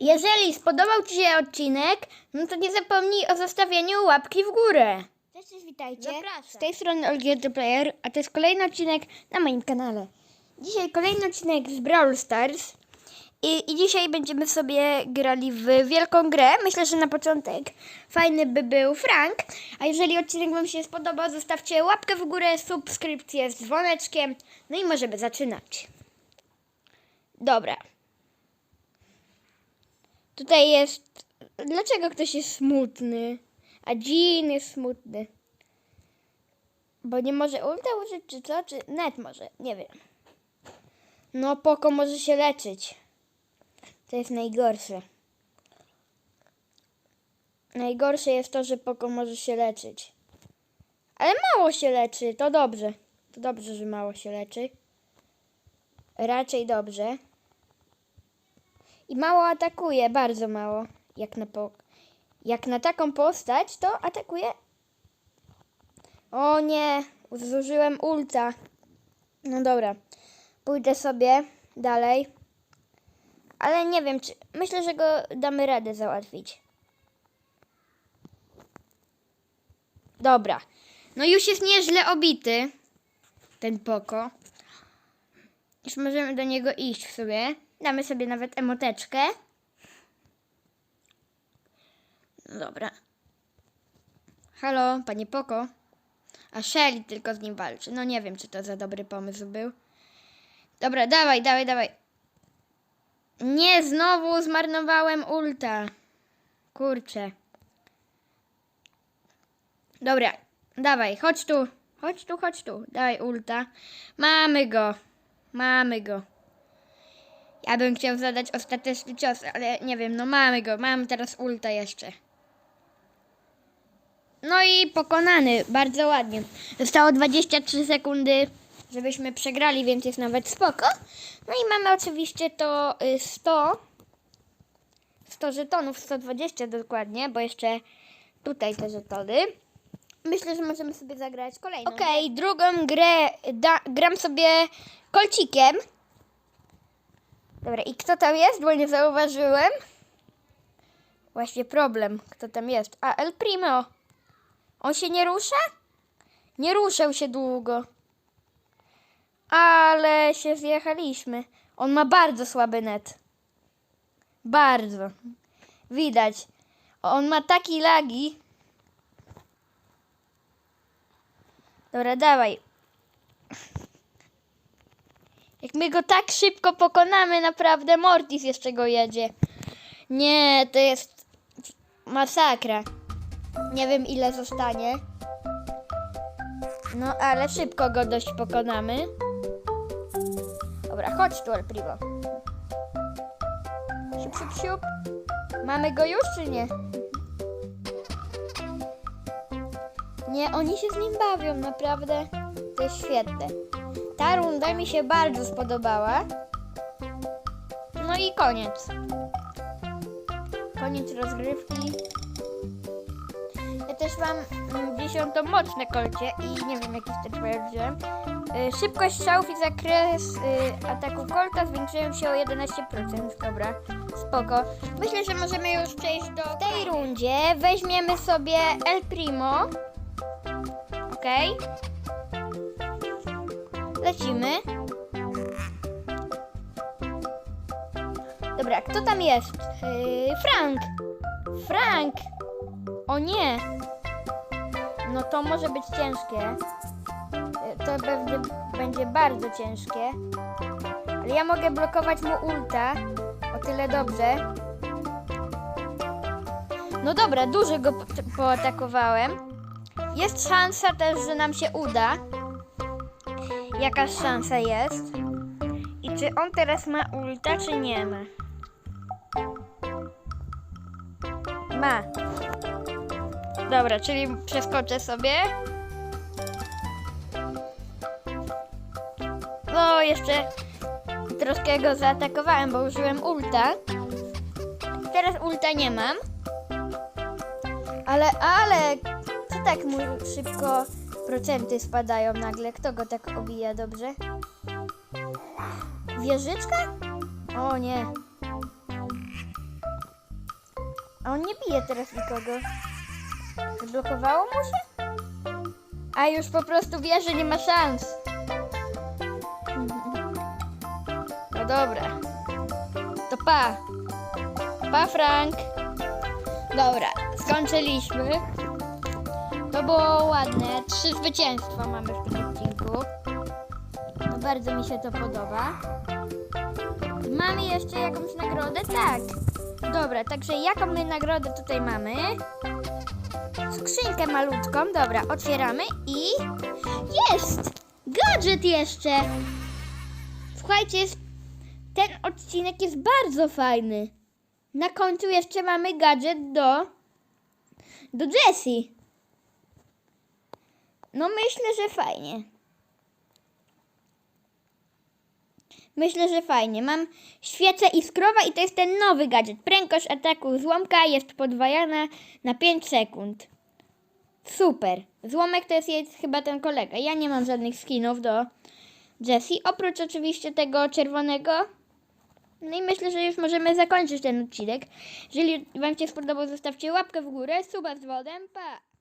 Jeżeli spodobał Ci się odcinek, no to nie zapomnij o zostawieniu łapki w górę. Cześć, cześć, witajcie. Zapraszam. Z tej strony Olgierd Player, a to jest kolejny odcinek na moim kanale. Dzisiaj kolejny odcinek z Brawl Stars. I, I dzisiaj będziemy sobie grali w wielką grę. Myślę, że na początek fajny by był Frank. A jeżeli odcinek Wam się spodobał, zostawcie łapkę w górę, subskrypcję z dzwoneczkiem. No i możemy zaczynać. Dobra. Tutaj jest. Dlaczego ktoś jest smutny? A Jean jest smutny. Bo nie może ulta użyć, czy co? Czy net może? Nie wiem. No, Poko może się leczyć. To jest najgorsze. Najgorsze jest to, że Poko może się leczyć. Ale mało się leczy, to dobrze. To dobrze, że mało się leczy. Raczej dobrze. I mało atakuje, bardzo mało. Jak na, po... jak na taką postać, to atakuje. O nie, zużyłem ulta. No dobra, pójdę sobie dalej. Ale nie wiem, czy. Myślę, że go damy radę załatwić. Dobra. No już jest nieźle obity. Ten poko. Już możemy do niego iść w sobie. Damy sobie nawet emoteczkę. No dobra. Halo, panie Poko. A Shelly tylko z nim walczy. No nie wiem, czy to za dobry pomysł był. Dobra, dawaj, dawaj, dawaj. Nie, znowu zmarnowałem ulta. Kurczę. Dobra, dawaj, chodź tu. Chodź tu, chodź tu. Dawaj ulta. Mamy go. Mamy go. Ja bym chciał zadać ostateczny cios, ale nie wiem, no mamy go. Mamy teraz ulta jeszcze. No i pokonany, bardzo ładnie. Zostało 23 sekundy, żebyśmy przegrali, więc jest nawet spoko. No i mamy oczywiście to y, 100, 100 żetonów, 120 dokładnie, bo jeszcze tutaj te żetony. Myślę, że możemy sobie zagrać kolejną. Okej, drugą grę da, gram sobie kolcikiem. Dobra, i kto tam jest, bo nie zauważyłem. Właśnie problem, kto tam jest. A, El Primo. On się nie rusza? Nie ruszał się długo. Ale się zjechaliśmy. On ma bardzo słaby net. Bardzo. Widać. On ma taki lagi. Dobra, dawaj. Jak my go tak szybko pokonamy, naprawdę Mortis jeszcze go jedzie. Nie, to jest masakra. Nie wiem ile zostanie. No, ale szybko go dość pokonamy. Dobra, chodź tu, El Primo. Siup, siup, siup. Mamy go już, czy nie? Nie, oni się z nim bawią, naprawdę. To jest świetne. Ta runda mi się bardzo spodobała. No i koniec. Koniec rozgrywki. Ja też mam mm, dziesiątą moc na kolcie i nie wiem jaki wtedy ja wziąłem. Y, Szybkość strzałów i zakres y, ataku kolta zwiększyłem się o 11%. Dobra, spoko. Myślę, że możemy już przejść do w tej rundzie. Weźmiemy sobie El Primo. Okej. Lecimy. Dobra, kto tam jest? Yy, Frank. Frank. O nie. No to może być ciężkie. Yy, To będzie, będzie bardzo ciężkie. Ale ja mogę blokować mu ulta. O tyle dobrze. No dobra, dużo go po- poatakowałem. Jest szansa też, że nam się uda. Jakaś szansa jest. I czy on teraz ma ulta, czy nie ma? Ma. Dobra, czyli przeskoczę sobie. No, jeszcze troszkę go zaatakowałem, bo użyłem ulta. Teraz ulta nie mam. Ale, ale, co tak mu szybko procenty spadają nagle? Kto go tak obija dobrze? Wieżyczka? O nie. A on nie bije teraz nikogo. Zablokowało mu się? A już po prostu wie, że nie ma szans. No dobra. To pa. Pa, Frank. Dobra, skończyliśmy. Było ładne. Trzy zwycięstwa mamy w tym odcinku. Bardzo mi się to podoba. Mamy jeszcze jakąś nagrodę? Tak. Dobra, także jaką my nagrodę tutaj mamy? Skrzynkę malutką. Dobra, otwieramy i jest! Gadżet jeszcze! Słuchajcie, ten odcinek jest bardzo fajny. Na końcu jeszcze mamy gadżet do do Jessie. No myślę, że fajnie. Myślę, że fajnie. Mam świecę iskrowa i to jest ten nowy gadżet. Prędkość ataku złomka jest podwajana na 5 sekund. Super. Złomek to jest, jest chyba ten kolega. Ja nie mam żadnych skinów do Jessie. Oprócz oczywiście tego czerwonego. No i myślę, że już możemy zakończyć ten odcinek. Jeżeli Wam się spodobał, zostawcie łapkę w górę, suba z wodem, pa!